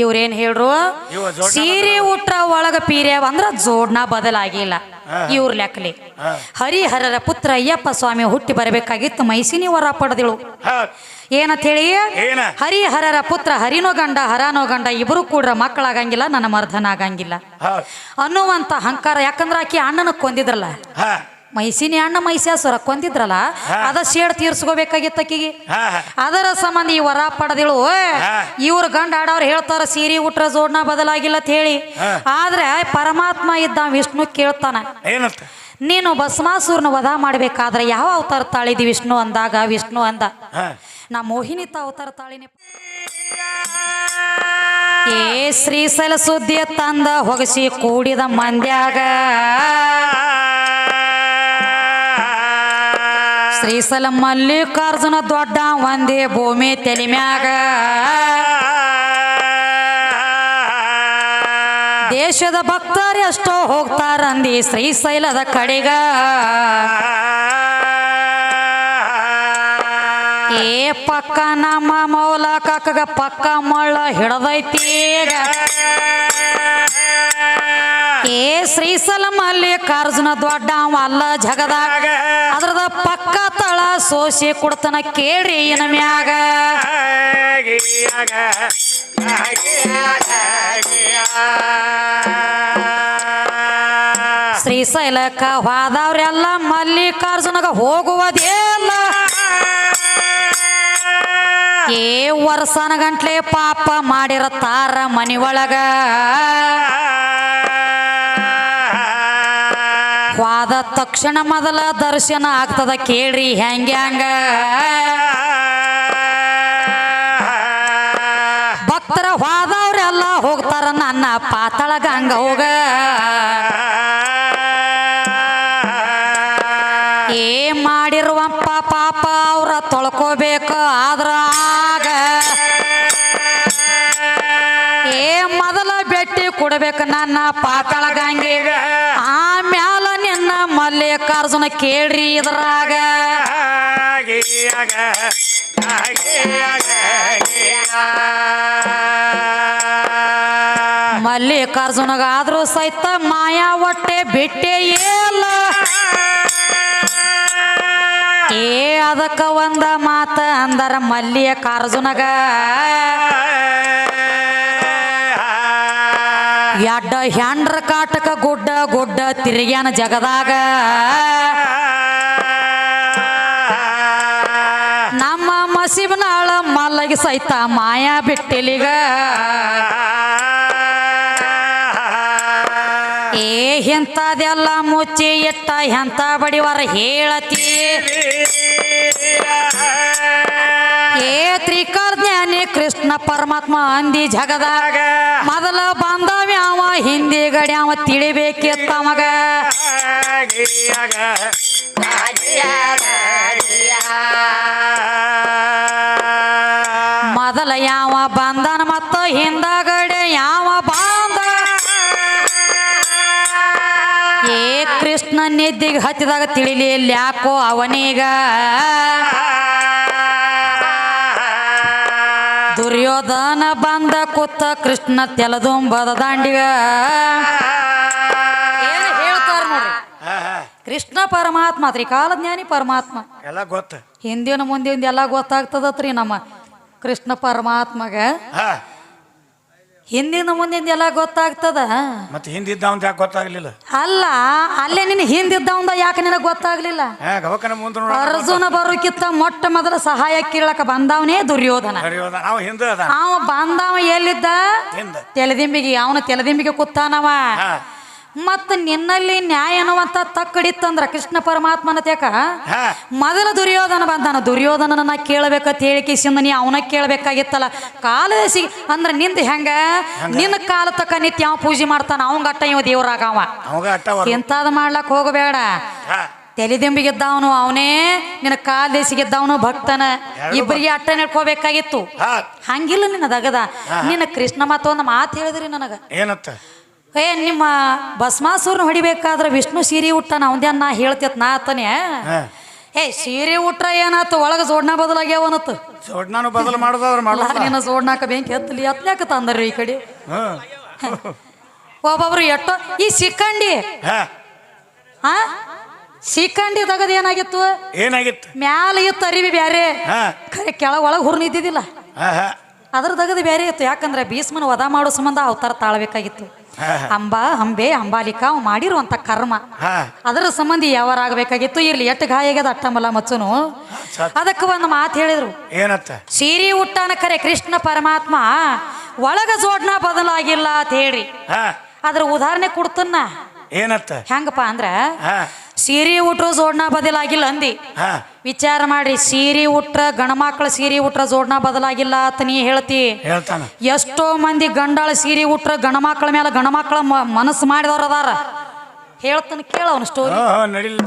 ಇವ್ರೇನ್ ಹೇಳ್ರು? ಸೀರೆ ಉಟ್ರ ಒಳಗ ಪೀರ್ಯಾವ ಅಂದ್ರ ಜೋಡ್ನ ಬದಲಾಗಿಲ್ಲ. ಇವ್ರ ಲೆಕ್ಕಲಿ. ಹರಿಹರರ ಪುತ್ರ ಅಯ್ಯಪ್ಪ ಸ್ವಾಮಿ ಹುಟ್ಟಿ ಬರಬೇಕಾಗಿತ್ತು ಮೈಸಿನಿ ವರ ಪಡೆದಳು. ಏನಂತ ಹೇಳಿ? ಹರಿಹರರ ಪುತ್ರ ಹರಿನೋ ಗಂಡ ಹರಾನೋ ಗಂಡ ಇಬ್ರು ಕೂಡ ಮಕ್ಕಳಾಗಂಗಿಲ್ಲ ನನ್ನ ಮರ್ಧನ ಆಗಂಗಿಲ್ಲ ಅನ್ನುವಂತ ಅಹಂಕಾರ ಯಾಕಂದ್ರ ಆಕಿ ಅಣ್ಣನ ಕೊಂದಿದ್ರಲ್ಲ? ಮೈಸಿನಿ ಅಣ್ಣ ಮೈಸಾಸುರ ಕೊಂದಿದ್ರಲ್ಲ ಅದ ಶೇಡ್ ತೀರ್ಸ್ಕೋಬೇಕಾಗಿತ್ತು ಅಕ್ಕಿಗೆ. ಅದರ ಸಂಬಂಧ ಈ ವರ ಪಡೆದಿಳು. ಇವ್ರ ಗಂಡ ಆಡವ್ರು ಹೇಳ್ತಾರ ಸೀರೆ ಉಟ್ರ ಜೋಡ್ನ ಬದಲಾಗಿಲ್ಲ ಅಂತ ಹೇಳಿ. ಆದ್ರೆ ಪರಮಾತ್ಮ ಇದ್ದ ವಿಷ್ಣು ಕೇಳ್ತಾನ. ನೀನು ಭಸ್ಮಾಸುರನ ವಧ ಮಾಡ್ಬೇಕಾದ್ರೆ ಯಾವ ಅವತಾರ ತಾಳಿದಿ ವಿಷ್ಣು ಅಂದಾಗ ವಿಷ್ಣು ಅಂದ. ನಾ ನಾ ತ ಅವತಾರ ತಾಳಿನಿ. ಏ ಶ್ರೀಸಲ ಸುದ್ದಿ ತಂದ ಹೊಗಸಿ ಕೂಡಿದ ಮಂದ್ಯಾಗ. ಶ್ರೀಶೈಲ ಮಲ್ಲಿಕಾರ್ಜುನ ದೊಡ್ಡ ಒಂದೇ ಭೂಮಿ ತೆಲಿಮ್ಯಾಗ ದೇಶದ ಭಕ್ತರು ಎಷ್ಟೋ ಹೋಗ್ತಾರಂದಿ ಶ್ರೀಶೈಲದ ಕಡೆಗ ಏ ಪಕ್ಕ ನಮ್ಮ ಮೌಲ ಕಾಕಗ ಪಕ್ಕ ಮಳ್ಳ ಹಿಡದೈತಿ ಈಗ. ಏ ಶ್ರೀಶೈಲ ಮಲ್ಲಿಕಾರ್ಜುನ ದೊಡ್ಡ ಅಲ್ಲ ಜಗದಾಗ. ಅದ್ರದ ಪಕ್ಕ ತಳ ಸೋಸಿ ಕೊಡ್ತನ ಕೇಳ್ರಿ ಇನ ಮ್ಯಾಗ. ಶ್ರೀಶೈಲಕ್ಕ ಹೋದವ್ರೆಲ್ಲ ಮಲ್ಲಿಕಾರ್ಜುನಗ ಹೋಗುವುದೇಲ್ಲ. ಏ ವರ್ಷನ ಗಂಟ್ಲೆ ಪಾಪ ಮಾಡಿರತ್ತಾರ ಮನಿ ಒಳಗ ತಕ್ಷಣ ಮೊದಲ ದರ್ಶನ ಆಗ್ತದ ಕೇಳ್ರಿ ಹೆಂಗ್ಯಾಂಗ ಭಕ್ತರ ಹೋದವ್ರೆಲ್ಲ ಹೋಗ್ತಾರ, ನನ್ನ ಪಾತಳ ಗಂಗ ಹೋಗ. ಏ ಮಾಡಿರುವಪ್ಪ ಪಾಪ ಅವ್ರ ತೊಳ್ಕೋಬೇಕು ಆದ್ರ ಆಗ ಏ ಮೊದಲ ಬೆಟ್ಟಿ ಕೊಡ್ಬೇಕು ನನ್ನ ಪಾತಾಳ ಗಂಗೆ ಆಮ್ಯಾಲ ನಿನ್ನ ಅಕ್ಕಾರ್ಜುನ ಕೇಳ್ರಿ ಇದ್ರಾಗ. ಮಲ್ಲಿಕಾರ್ಜುನಗಾದ್ರೂ ಸಹಿತ ಮಾಯಾ ಹೊಟ್ಟೆ ಬಿಟ್ಟೆ ಏಲ್ಲ ಏ ಅದಕ್ಕ ಒಂದ ಮಾತ ಅಂದರ ಮಲ್ಲಿಕಾರ್ಜುನಗ. ಎಡ್ಡ ಹೆಂಡ್ರ ಕಾಟಕ ಗುಡ್ಡ ಗುಡ್ಡ ತಿರುಗ್ಯಾನ ಜಗದಾಗ. ನಮ್ಮ ಮಸೀಬ್ನಾಳ ಮಲ್ಲಗಿ ಸಹಿತ ಮಾಯಾ ಬಿಟ್ಟಿಲಿಗ. ಏ ಎಂತದೆಲ್ಲ ಮುಚ್ಚಿ ಇಟ್ಟ ಎಂತ ಬಡಿವಾರ ಹೇಳತಿ. ಏ ತ್ರಿಕರ್ ಜ್ಞಾನಿ ಕೃಷ್ಣ ಪರಮಾತ್ಮ ಅಂದಿ ಜಗದಾಗ. ಮೊದಲ ಬಂದವ್ಯಾವ ಹಿಂದಿ ಅವ ತಿಳಿಬೇಕಿತ್ತ ಮಗ ಮೊದಲ ಯಾವ ಬಂಧನ ಮತ್ತು ಹಿಂದಗಡೆ ಯಾವ ಬಾಂಧ ಏ ಕೃಷ್ಣ ನಿದ್ದಿಗೆ ಹತ್ತಿದಾಗ ತಿಳಿಲಿ ಯಾಕೋ ಅವನೀಗ? ದುರ್ಯೋಧನ ಬಂದ ಕೂತ ಕೃಷ್ಣ ತೆಲದುಂಬದ ದಾಂಡಿಗ. ಏನ್ ಹೇಳ್ತಾರ ನೋಡ್ರಿ? ಕೃಷ್ಣ ಪರಮಾತ್ಮ ತ್ರಿಕಾಲ ಜ್ಞಾನಿ ಪರಮಾತ್ಮ. ಎಲ್ಲ ಗೊತ್ತ. ಹಿಂದಿನ ಮುಂದಿನ ಎಲ್ಲ ಗೊತ್ತಾಗ್ತದತ್ರಿ ನಮ್ಮ ಕೃಷ್ಣ ಪರಮಾತ್ಮಗ. ಹಿಂದಿನ ಮುಂದಿನ ಎಲ್ಲ ಗೊತ್ತಾಗ್ತದ? ಮತ್ತೆ ಹಿಂದಿದ್ದ ಅಂತ ಯಾಕೆ ಗೊತ್ತಾಗ್ಲಿಲ್ಲ? ಅಲ್ಲ ಅಲ್ಲೇ ನಿನ್ನ ಹಿಂದಿದ್ದವಂದ ಯಾಕೆ ನಿನಗೆ ಗೊತ್ತಾಗ್ಲಿಲ್ಲ? ಅರ್ಜುನ ಬರೋಕ್ಕಿಂತ ಮೊಟ್ಟ ಮೊದಲ ಸಹಾಯ ಕೇಳಕ ಬಂದವನೇ ದುರ್ಯೋಧನ. ಅವ ಬಂದವ ಎಲ್ಲಿದ್ದ? ತೆಲದಿಂಬಿಗೆ. ಅವನ ತೆಲದಿಂಬಿಗೆ ಕೂತಾನವ ಹಾ. ಮತ್ತ ನಿನ್ನಲ್ಲಿ ನ್ಯಾಯ ಅನ್ನುವಂತ ತಕ್ಕಡಿತ್ತಂದ್ರ ಕೃಷ್ಣ ಪರಮಾತ್ಮನ ತೇಕ ಮೊದಲ ದುರ್ಯೋಧನ ಬಂದಾನ. ದುರ್ಯೋಧನನ ಕೇಳಬೇಕಂತ ಹೇಳಿಕೆಸಿಂದ ನೀ ಅವನ ಕೇಳಬೇಕಾಗಿತ್ತಲ್ಲ. ಕಾಲದೇಸಿ ಅಂದ್ರೆ ನಿಂದ ಹೆಂಗ? ನಿನ್ನ ಕಾಲ ತಕ್ಕ ನಿತ್ಯ ಅವ ಪೂಜೆ ಮಾಡ್ತಾನ. ಅವಂಗ ಅಟ್ಟ ಇವ ದೇವ್ರಾಗವ ಎಂತಾದ ಮಾಡ್ಲಕ್ ಹೋಗಬೇಡ. ತಲೆ ದಿಂಬಿಗಿದ್ದವನು ಅವನೇ ನಿನ್ನ ಕಾಲ್ದೇಸಿಗಿದ್ದವನು ಭಕ್ತನ. ಇಬ್ಬರಿಗೆ ಅಟ್ಟ ನಡ್ಕೋಬೇಕಾಗಿತ್ತು ಹಂಗಿಲ್ಲ ನಿನ್ನ ದಗದ. ನಿನ್ನ ಕೃಷ್ಣ ಮತ್ತೊಂದು ಮಾತು ಹೇಳಿದ್ರಿ ನನಗ. ಏನತ್ತ ಏ ನಿಮ್ಮ ಭಸ್ಮಾಸುರನ ಹೊಡಿಬೇಕಾದ್ರೆ ವಿಷ್ಣು ಸೀರೆ ಉಟ್ಟಾನ ಅವಂದೇ ನಾ ಹೇಳ್ತೇತ್ ನಾ ಆತನೇ. ಹಾ. ಏ ಸೀರೆ ಉಟ್ರ ಏನಾತು ಒಳಗ ಜೋಡ್ನ ಬದಲಾಗ್ಯಾವನತ್ತು ಜೋಡ್ನಾನು ಬದಲು ಮಾಡೋದಾದ್ರೆ ಮಾಡೋದ ನಿನ್ನ ಜೋಡ್ನಾಕ ಬೆಂಕಿ ಎತ್ತಲಿ ಎತ್ಲಾಕ ತಂದ್ರಿ ಈ ಕಡೆ. ಒಬ್ಬೊಬ್ರು ಎಟ್ಟೋ ಈ ಸಿಕ್ಕಂಡಿ. ಹಾ. ಸಿಕ್ಕಂಡಿ ತಗದ್ ಏನಾಗಿತ್ತು? ಏನಾಗಿತ್ತು? ಮ್ಯಾಲ ಇತ್ತು ಅರಿವಿ ಬ್ಯಾರೆ. ಕೆಳ ಒಳಗೆ ಹುರ್ ನಿದ್ದಿದ್ದಿಲ್ಲ ಹಾ ಹಾ ಅದ್ರ ತಗದು ಬೇರೆ ಇತ್ತು. ಯಾಕಂದ್ರೆ ಭೀಷ್ಮನ ವಧ ಮಾಡೋ ಸಂಬಂಧ ಅವತಾರ ತಾಳ್ಬೇಕಾಗಿತ್ತು. ಅಂಬಾ ಅಂಬೆ ಅಂಬಾಲಿಕ ಅವ್ ಮಾಡಿರುವಂತ ಕರ್ಮ. ಅದರ ಸಂಬಂಧಿ ಯಾವಾರಾಗಬೇಕಾಗಿತ್ತು. ಇರ್ಲಿ ಎಟ್ಟು ಗಾಯ ಆಗ್ಯದ ಅಟ್ಟಮಲ್ಲ ಮಚ್ಚನು. ಸತ್- ಅದಕ್ಕೆ ಒಂದು ಮಾತು ಹೇಳಿದ್ರು. ಏನತ್ತ? ಸೀರಿ ಉಟ್ಟಾನ ಖರೆ ಕೃಷ್ಣ ಪರಮಾತ್ಮ ಒಳಗ ಜೋಡ್ನ ಬದಲಾಗಿಲ್ಲ ಅಂತ ಹೇಳಿ ಅದ್ರ ಉದಾಹರಣೆ ಕೊಡ್ತನ್ನ ಏನತ್ತ? ಹೆಂಗಪ್ಪ ಅಂದ್ರ ಸೀರೆ ಉಟ್ರ ಜೋಡ್ನ ಬದಲಾಗಿಲ್ಲ ಅಂದಿ. ಹಾ. ವಿಚಾರ ಮಾಡ್ರಿ ಸೀರೆ ಉಟ್ರ ಗಣಮಕ್ಳ ಸೀರೆ ಉಟ್ರ ಜೋಡ್ನ ಬದಲಾಗಿಲ್ಲ ಅಂತ ನೀ ಹೇಳ್ತಿ. ಹೇಳ್ತಾನ. ಎಷ್ಟೋ ಮಂದಿ ಗಂಡಾಳ ಸೀರೆ ಉಟ್ರ ಗಣಮಕ್ಳ ಮೇಲೆ ಗಣಮಕ್ಳ ಮನಸ್ಸು ಮಾಡಿದವ್ರ ಅದಾರ. ಹೇಳ್ತಾನ ಕೇಳ ಅವನ ಸ್ಟೋರಿ ನಡಿಲ್ಲ.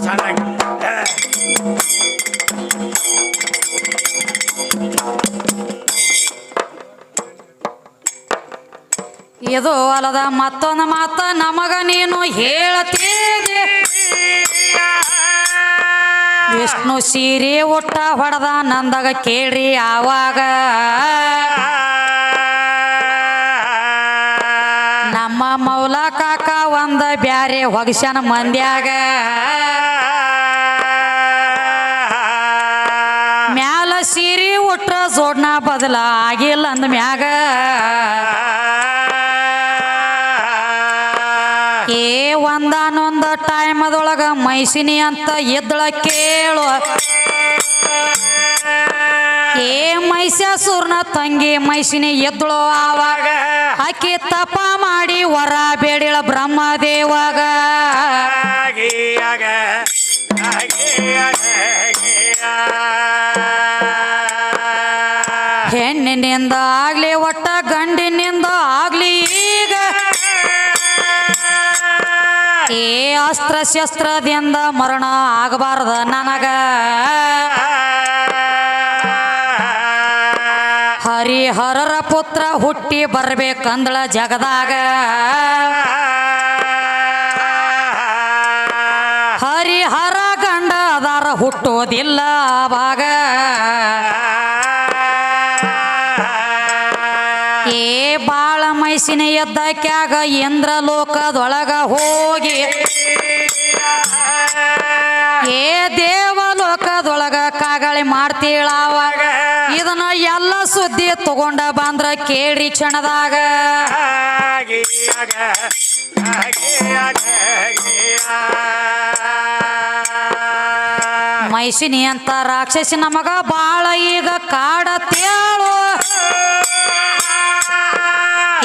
ಇದು ಅಲ್ಲದ ಮತ್ತೊಂದು ಮಾತ ನಮಗ ನೀನು ಹೇಳ್ತೀರಿ ವಿಷ್ಣು ಸೀರೆ ಉಟ್ಟ ಹೊಡೆದ ನಂದಾಗ ಕೇಳ್ರಿ ಆವಾಗ. ನಮ್ಮ ಮೌಲ ಕಾಕ ಒಂದ ಬ್ಯಾರೆ ಹೊಗಶನ ಮಂದ್ಯಾಗ. ಮ್ಯಾಲ ಸೀರೆ ಉಟ್ರ ಜೋಡ್ನ ಬದಲ ಆಗಿಲ್ಲ ಅಂದ ಮ್ಯಾಗ. ಒಂದಾನೊಂದು ಟೈಮದೊಳಗ ಮೈಸಿನಿ ಅಂತ ಎದ್ದಳ ಕೇಳು. ಏ ಮೈಸಾಸುರ್ನ ತಂಗಿ ಮೈಸಿನಿ ಎದ್ದಳು ಆವಾಗ ಅಕ್ಕಿ ತಪ ಮಾಡಿ ವರ ಬೇಡಿಳ ಬ್ರಹ್ಮದೇವಾಗ. ಹೆಣ್ಣಿನಿಂದ ಆಗ್ಲಿ, ಒಟ್ಟ ಗಂಡಿನಿಂದ ಏ ಅಸ್ತ್ರ ಶಸ್ತ್ರದಿಂದ ಮರಣ ಆಗಬಾರ್ದ ನನಗ. ಹರಿಹರರ ಪುತ್ರ ಹುಟ್ಟಿ ಬರ್ಬೇಕಂದಳ ಜಗದಾಗ. ಹರಿಹರ ಗಂಡ ಅದಾರ ಹುಟ್ಟೋದಿಲ್ಲ ಆವಾಗ ಕ್ಯಾಗ ಎದ್ದಕ್ಯಾಗ ಇಂದ್ರ ಲೋಕದೊಳಗ ಹೋಗಿ, ಏ ದೇವಲೋಕದೊಳಗ ಕಾಗಳಿ ಮಾಡ್ತೀಳಾವ? ಇದನ್ನ ಎಲ್ಲ ಸುದ್ದಿ ತಗೊಂಡ ಬಂದ್ರ ಕೇಳಿ ಕ್ಷಣದಾಗ. ಮೈಸಿನಿ ಅಂತ ರಾಕ್ಷಸಿ ನಮಗ ಬಾಳ ಈಗ ಕಾಡತ್ತೇಳು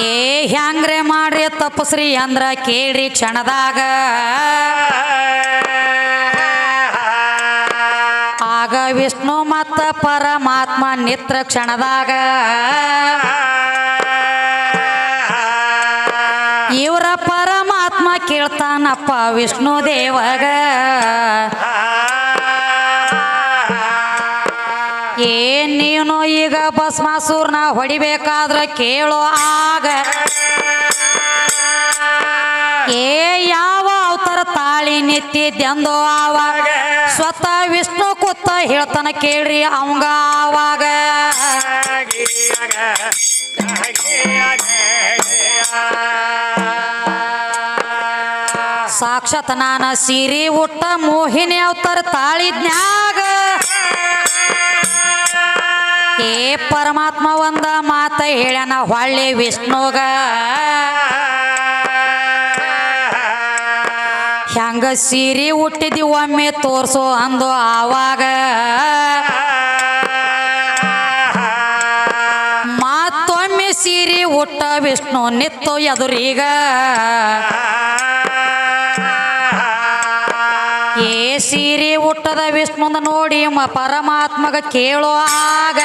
ಏ ಹ್ಯಾಂಗ್ರೆ ಮಾಡ್ರಿ ತಪ್ಪಸ್ರಿ ಅಂದ್ರ ಕೇಳ್ರಿ ಕ್ಷಣದಾಗ. ಆಗ ವಿಷ್ಣು ಮತ್ತ ಪರಮಾತ್ಮ ನಿತ್ರ ಕ್ಷಣದಾಗ. ಇವರ ಪರಮಾತ್ಮ ಕೇಳ್ತಾನಪ್ಪ ವಿಷ್ಣು ದೇವಗ. ಏನ್ ನೀನು ಈಗ ಭಸ್ಮಾಸೂರ್ನ ಹೊಡಿಬೇಕಾದ್ರ ಕೇಳೋ ಆಗ. ಏ, ಯಾವ ಅವತಾರ ತಾಳಿ ನಿಂತಿದ್ದೆಂದೋ ಆವಾಗ. ಸ್ವತಃ ವಿಷ್ಣು ಕೂತ ಹೇಳ್ತಾನ ಕೇಳ್ರಿ ಅವಂಗ ಆವಾಗ. ಸಾಕ್ಷಾತ್ ನಾನ ಸೀರೆ ಉಟ್ಟ ಮೋಹಿನಿ ಅವತರ ತಾಳಿದ್ನ್ಯಾಗ. ಏ ಪರಮಾತ್ಮ ಒಂದ ಮಾತ ಹೇಳ್ಯಾನ, ಹೊಳ್ಳಿ ವಿಷ್ಣುಗ. ಹೆಂಗ ಸೀರೆ ಹುಟ್ಟಿದಿ ಒಮ್ಮೆ ತೋರ್ಸೋ ಅಂದು ಆವಾಗ. ಮತ್ತೊಮ್ಮೆ ಸೀರೆ ಉಟ್ಟ ವಿಷ್ಣು ನಿತ್ತು ಎದುರೀಗ. ಸೀರೆ ಉಟ್ಟದ ವಿಷ್ಣುಂದ ನೋಡಿ ಪರಮಾತ್ಮಗ ಕೇಳೋ ಆಗ.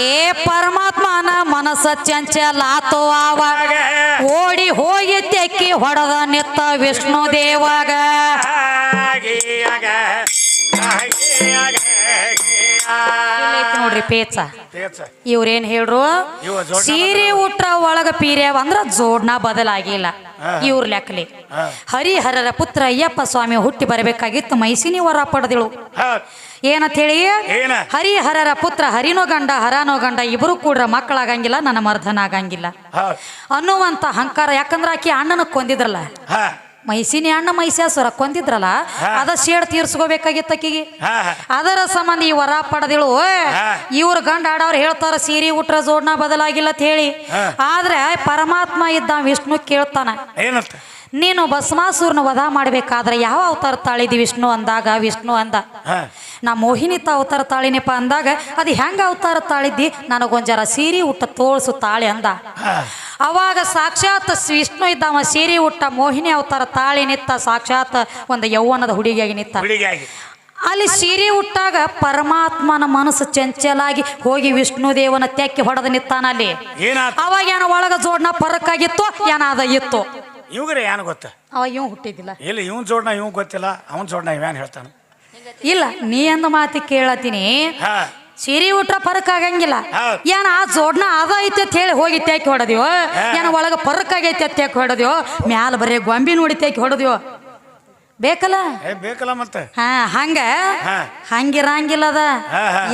ಏ ಪರಮಾತ್ಮನ ಮನಸ್ಸ ಚಂಚಲಾತೋ ಆವಾಗ ಓಡಿ ಹೋಗಿ ತೆಕ್ಕಿ ಹೊಡೆದ ನಿತ್ತ ವಿಷ್ಣು ದೇವಾಗ. ನೋಡ್ರಿ ಪೇಚ. ಇವ್ರೇನ್ ಹೇಳ್ರು? ಸೀರೆ ಉಟ್ರ ಒಳಗ ಪೀರ್ಯಾವ ಅಂದ್ರ ಜೋಡ್ನ ಬದಲಾಗಿಲ್ಲ. ಇವ್ರ ಲೆಕ್ಕಲಿ. ಹರಿಹರರ ಪುತ್ರ ಅಯ್ಯಪ್ಪ ಸ್ವಾಮಿ ಹುಟ್ಟಿ ಬರಬೇಕಾಗಿತ್ತು ಮೈಸಿನಿ ವರ ಪಡೆದಿಳು. ಏನಂತ ಹೇಳಿ? ಹರಿಹರರ ಪುತ್ರ ಹರಿನೋ ಗಂಡ ಹರಾನೋ ಗಂಡ ಇಬ್ಬರು ಕೂಡ ಮಕ್ಕಳಾಗಂಗಿಲ್ಲ ನನ್ನ ಮರ್ಧನ ಆಗಂಗಿಲ್ಲ ಅನ್ನುವಂತ ಅಹಂಕಾರ ಯಾಕಂದ್ರ ಆಕಿ ಅಣ್ಣನ ಕೊಂದಿದ್ರಲ್ಲ ಮೈಸಿನಿ ಅಣ್ಣ ಮೈಸಾಸುರ ಕೊಂದಿದ್ರಲ್ಲ ಅದ ಶೇಡ್ ತೀರ್ಸ್ಕೋಬೇಕಾಗಿತ್ತು ಹಾ ಅದರ ಸಂಬಂಧ ಈ ವರ ಪಡೆದಿಳು. ಇವ್ರ ಗಂಡ ಆಡವ್ರು ಹೇಳ್ತಾರ ಸೀರೆ ಉಟ್ರ ಜೋಡ್ನ ಬದಲಾಗಿಲ್ಲ ಅಂತ ಹೇಳಿ. ಆದ್ರೆ ಪರಮಾತ್ಮ ಇದ್ದ ವಿಷ್ಣು ಕೇಳ್ತಾನ. ನೀನು ಭಸ್ಮಾಸುರನ ವಧ ಮಾಡ್ಬೇಕಾದ್ರೆ ಯಾವ ಅವತಾರ ತಾಳಿದಿ ವಿಷ್ಣು ಅಂದಾಗ ವಿಷ್ಣು ಅಂದ. ನಾ ಮೋಹಿನಿತ ಅವತಾರ ತಾಳಿನಪ್ಪ ಅಂದಾಗ ಅದು ಹೆಂಗ ಅವತಾರ ತಾಳಿದ್ದಿ? ನನಗೊಂಜರ ಸೀರೆ ಉಟ್ಟ ತೋಳ್ಸು ತಾಳಿ ಅಂದ. ಹಾ ಅವಾಗ ಸಾಕ್ಷಾತ್ ವಿಷ್ಣು ಇದ್ದಾವ ಸೀರೆ ಉಟ್ಟ ಮೋಹಿನಿ ಅವತಾರ ತಾಳಿ ನಿತ್ತ ಸಾಕ್ಷಾತ್ ಒಂದು ಯೌವನದ ಹುಡುಗಿಯಾಗಿ ನಿತ್ತ. ಅಲ್ಲಿ ಸೀರೆ ಉಟ್ಟಾಗ ಪರಮಾತ್ಮನ ಮನಸ್ಸು ಚಂಚಲಾಗಿ ಹೋಗಿ ವಿಷ್ಣು ದೇವನ ತೆಕ್ಕಿ ಹೊಡೆದ ನಿತ್ತಾನ ಅಲ್ಲಿ. ಅವಾಗ ಏನ ಒಳಗ ಜೋಡ್ನ ಪರಕ್ಕಾಗಿತ್ತು ಏನಾದ ಇತ್ತು. ಇವ್ರೆ ಏನು ಗೊತ್ತ? ಅವ ಇವ್ ಹುಟ್ಟಿದ್ದಿಲ್ಲ. ಇಲ್ಲ ಇವನ್ ಜೋಡ್ನ ಇವ್ ಗೊತ್ತಿಲ್ಲ ಅವನ್ ಜೋಡ್ನ ಇವ್ಯಾನ್ ಹೇಳ್ತಾನ? ಇಲ್ಲ ನೀ ಅಂದ ಮಾತಿ ಕೇಳತ್ತೀನಿ. ಹಾ. ಸೀರೆ ಉಟ್ರ ಪರಕ್ ಆಗಂಗಿಲ್ಲ. ಏನ ಆ ಜೋಡ್ನ ಅದ ಐತಿ ಅಂತ ಹೇಳಿ ಹೋಗಿ ತೆಕ್ಕಿ ಹೊಡೆದಿವ? ಏನ ಒಳಗ ಪರಕ್ ಆಗೈತೆ ಅಂತ ತೆಕ್ಕಿ ಹೊಡೆದಿವ? ಮ್ಯಾಲ ಬರೀ ಗೊಂಬಿ ನೋಡಿ ತೆಕ್ಕಿ ಹೊಡೆದಿವ? ಬೇಕಲ್ಲ? ಬೇಕಲ್ಲ ಮತ್ತೆ? ಹಾ ಹಂಗ. ಹಂಗಿರಂಗಿಲ್ಲ ಅದ.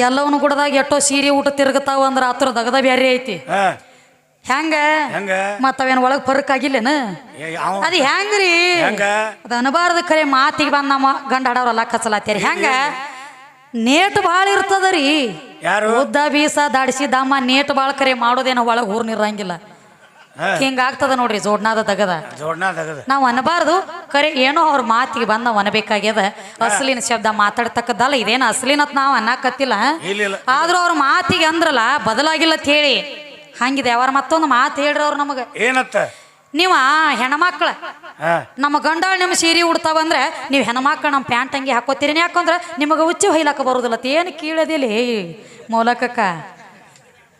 ಎಲ್ಲವನು ಗುಡದಾಗ ಎಷ್ಟೋ ಸೀರೆ ಊಟ ತಿರುಗತಾವ ಅಂದ್ರ ಹತ್ರ ದಗದ ಬ್ಯಾರಿ ಐತಿ. ಹೆಂಗ? ಮತ್ತ ಅವೇನ್ ಒಳಗ್ ಫರಕ್ ಆಗಿಲ್ಲೇನ? ಅದ್ ಹೆಂಗ್ರಿ? ಹೆಂಗ? ಅದ ಅನಬಾರದ ಕರೆ ಮಾತಿಗೆ ಬಂದ ನಮ್ಮ ಗಂಡ ಹಾಡವ್ರಲ್ಲ ಕಚ್ಚಲಾತ್ಯಾರ ಹೆಂಗ? ನೇಟ್ ಭಾಳ ಇರ್ತದರಿ. ಯಾರು? ಉದ್ದ ಬೀಸ ದಾಡಿಸಿ ದಮ್ಮ ನೇಟ್ ಭಾಳ ಕರೆ ಮಾಡೋದೇನೋ ಒಳಗೆ ಊರ್ ನಿರಂಗಿಲ್ಲ. ಹಾ. ಹಿಂಗ ಆಗ್ತದ ನೋಡ್ರಿ ಜೋಡ್ನಾದ ದಗದ. ಜೋಡ್ನ ತಗದ ನಾವು ಅನ್ಬಾರ್ದು. ಕರೆ ಏನೋ ಅವ್ರ ಮಾತಿಗೆ ಬಂದ ಅನಬೇಕಾಗ್ಯದ ಅಸಲಿನ ಶಬ್ದ ಮಾತಾಡ್ತಕ್ಕದ್ದಲ್ಲ ಇದೇನು ಅಸಲಿನತ್ ನಾವು ಅನ್ನಕತ್ತಿಲ್ಲ ಇಲ್ಲ ಆದ್ರೂ ಅವ್ರ ಮಾತಿಗೆ ಅಂದ್ರಲ್ಲ ಬದಲಾಗಿಲ್ಲ ಅಂತ ಹೇಳಿ. ಹಂಗಿದೆ ಅವ್ರ ಮತ್ತೊಂದು ಮಾತು ಹೇಳ್ರಿ ಅವ್ರು ನಮಗೆ. ಏನತ್ತ? ನೀವ ಹೆಣ್ಮಕ್ಳ? ನಮ್ಮ ಗಂಡ ನಿಮ್ಮ ಸೀರೆ ಉಡ್ತಾವಂದ್ರೆ ನೀವು ಹೆಣ್ಮಕ್ಳು ನಮ್ಮ ಪ್ಯಾಂಟ್ ಅಂಗಿ ಹಾಕೋತೀರಿ ಯಾಕಂದ್ರೆ ನಿಮಗೆ ಉಚ್ಚಿ ಹೊಯ್ಲಾಕ ಬರುದಿಲ್ಲ. ಏನು ಕೀಳದಿಲ್ಲ ಹೇ ಮೂಲಕಕ್ಕ.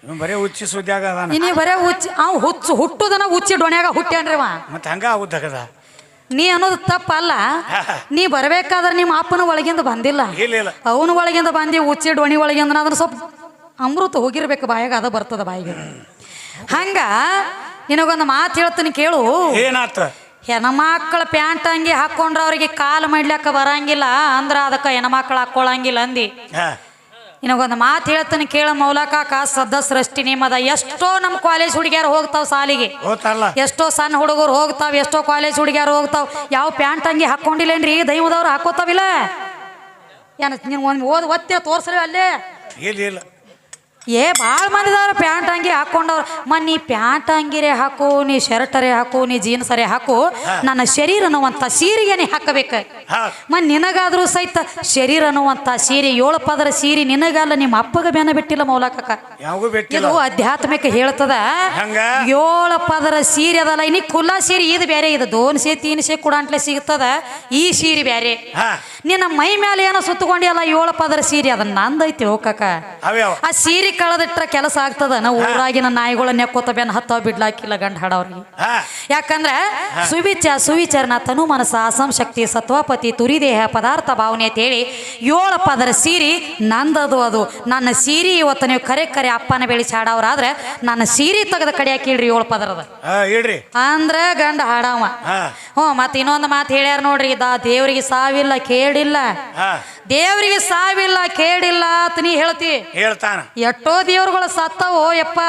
ಬರೇ ಬರೀ ಉಚ್ಚಿ ಸುದ್ದಿಯಾಗ ನೀ ಬರೇ ಉಚ್ಚಿ ಅವ್ ಹುಚ್ಚು ಹುಟ್ಟುದನ ಉಚ್ಚಿ ಡೊಣ್ಯಾಗ ಹುಟ್ಟ್ಯಾನ್ರಿ ಮತ್ತೆ ಹಂಗ ನೀ ಅನ್ನೋದು ತಪ್ಪಲ್ಲ. ನೀ ಬರ್ಬೇಕಾದ್ರೆ ನಿಮ್ಮ ಅಪ್ಪನ ಒಳಗಿಂದ ಬಂದಿಲ್ಲ. ಅವನ ಒಳಗಿಂದ ಬಂದಿ ಉಚ್ಚಿ ಡೋಣಿ ಒಳಗಿಂದ ಅದನ್ನ ಸ್ವಲ್ಪ ಅಮೃತ ಹೋಗಿರ್ಬೇಕು ಬಾಯಾಗ ಅದ ಬರ್ತದ ಬಾಯಿಗೆ. ಹಂಗ ನಿನಗೊಂದು ಮಾತು ಹೇಳ್ತೀನಿ ಕೇಳು. ಏನಾತ? ಹೆಣ್ಮಕ್ಳ ಪ್ಯಾಂಟ್ ಅಂಗಿ ಹಾಕೊಂಡ್ರ ಅವ್ರಿಗೆ ಕಾಲು ಮಾಡ್ಲಿಕ್ಕ ಬರಂಗಿಲ್ಲ ಅಂದ್ರ ಅದಕ್ಕೆ ಹೆಣ್ಮಕ್ಳು ಹಾಕೊಳಂಗಿಲ್ಲ ಅಂದಿ. ನಿನಗೊಂದು ಮಾತು ಹೇಳ್ತೀನಿ ಕೇಳ ಕಾ ಸದ್ದ ಸೃಷ್ಟಿ ನಿಮ್ಮದ. ಎಷ್ಟೋ ನಮ್ಮ ಕಾಲೇಜ್ ಹುಡುಗಿಯರು ಹೋಗ್ತಾವ ಸಾಲಿಗೆ. ಎಷ್ಟೋ ಸಣ್ಣ ಹುಡುಗರು ಹೋಗ್ತಾವ ಎಷ್ಟೋ ಕಾಲೇಜ್ ಹುಡುಗಿಯರು ಹೋಗ್ತಾವ. ಯಾವ ಪ್ಯಾಂಟ್ ಅಂಗಿ ಹಾಕೊಂಡಿಲ್ಲೇನ್ರಿ? ದೈವದವ್ರು ಹಾಕೋತಾವಿಲ್ಲ. ಏನ ನೀನು ಒಂದು ಓದ್ ಒತ್ತೆ ತೋರ್ಸ್ರಿ ಅಲ್ಲೇ. ಇಲ್ಲ ಇಲ್ಲ. ಏ ಭಾಳ ಮಂದಿದಾರ ಪ್ಯಾಂಟ್ ಅಂಗಿ ಹಾಕೊಂಡವ್ರು. ಮನ್ ನೀ ಪ್ಯಾಂಟ್ ಅಂಗಿರೆ ಹಾಕು ನೀ ಶರ್ಟರೇ ಹಾಕು ನೀ ಜೀನ್ಸರೇ ಹಾಕು ನನ್ನ ಶರೀರ ಅನ್ನುವಂಥ ಸೀರೆಗೆ ನೀ ಹಾಕಬೇಕು. ಮನ್ ನಿನಗಾದ್ರೂ ಸಹಿತ ಶರೀರ ಅನ್ನುವಂಥ ಸೀರೆ ಏಳು ಪದರ ಸೀರೆ ನಿನಗಲ್ಲ ನಿಮ್ಮ ಅಪ್ಪಗ ಬೆನ ಬಿಟ್ಟಿಲ್ಲ ಮೌಲಕಕ್ಕ. ಇದು ಆಧ್ಯಾತ್ಮಿಕ ಹೇಳ್ತದ. ಏಳು ಪದರ ಸೀರೆ ಅದಲ್ಲ ಇನಿ ಕುಲ್ಲಾ ಸೀರೆ ಇದು ಬೇರೆ ಇದು ದೋನ್ ಸೇ ತೀನ್ ಸೇ ಕುಡಾಂಟ್ಲೆ ಸಿಗ್ತದ. ಈ ಸೀರೆ ಬೇರೆ. ನಿನ್ನ ಮೈ ಮೇಲೆ ಏನೋ ಸುತ್ತಕೊಂಡಿಯಲ್ಲ ಏಳು ಪದರ ಸೀರೆ ಅದನ್ನ ನಂದೈತಿ ಹೋಗಕ್ಕ? ಅವ್ಯಾವ ಆ ಸೀರೆ ಕಳೆದಿಟ್ರ ಕೆಲಸ ಆಗ್ತದ. ನಾವು ಊರಾಗಿನ ನಾಯಿಗಳ ನೆಕ್ಕೋತ ಬೆನ್ ಹತ್ತ ಬಿಡ್ಲಾಕಿಲ್ಲ ಗಂಡ ಹಾಡವ್ರಿಗೆ. ಯಾಕಂದ್ರೆ ಸುವಿಚ ಸುವಿಚರಣ ತನು ಮನಸ ಅಸಂಶಕ್ತಿ ಸತ್ವಪತಿ ತುರಿದೇಹ ಪದಾರ್ಥ ಭಾವನೆ ಅಂತ ಹೇಳಿ ಏಳು ಪದರ ಸೀರೆ ನಂದದು ಅದು. ನನ್ನ ಸೀರೆ ಇವತ್ತು ನೀವು ಕರೆ ಕರೆ ಅಪ್ಪನ ಬೆಳೆಸಿ ಹಾಡವ್ರಾದ್ರೆ ನನ್ನ ಸೀರೆ ತೆಗೆದ ಕಡೆ ಹಾಕಿಡ್ರಿ ಏಳು ಪದರದ. ಅಂದ್ರೆ ಇಡ್ರಿ ಗಂಡ ಹಾಡವ. ಹ್ಞೂ ಮತ್ತೆ ಇನ್ನೊಂದು ಮಾತು ಹೇಳ್ಯಾರ ನೋಡ್ರಿ ದಾ ದೇವರಿಗೆ ಸಾವಿಲ್ಲ ಕೇಳಿಲ್ಲ. ಹಾ. ದೇವರಿಗೆ ಸಾವಿಲ್ಲ ಕೇಳಿಲ್ಲ ಅಂತ ನೀ ಹೇಳ್ತಿ. ಹೇಳ್ತಾನ. ಎಷ್ಟೋ ದೇವ್ರುಗಳು ಸತ್ತವೋ ಯಪ್ಪ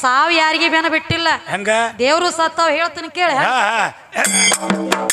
ಸಾವು ಯಾರಿಗೆ ಬೇನ ಬಿಟ್ಟಿಲ್ಲ. ಹೆಂಗ? ದೇವ್ರು ಸತ್ತವ ಹೇಳ್ತೀನಿ ಕೇಳ. ಹಾ ಹಾ.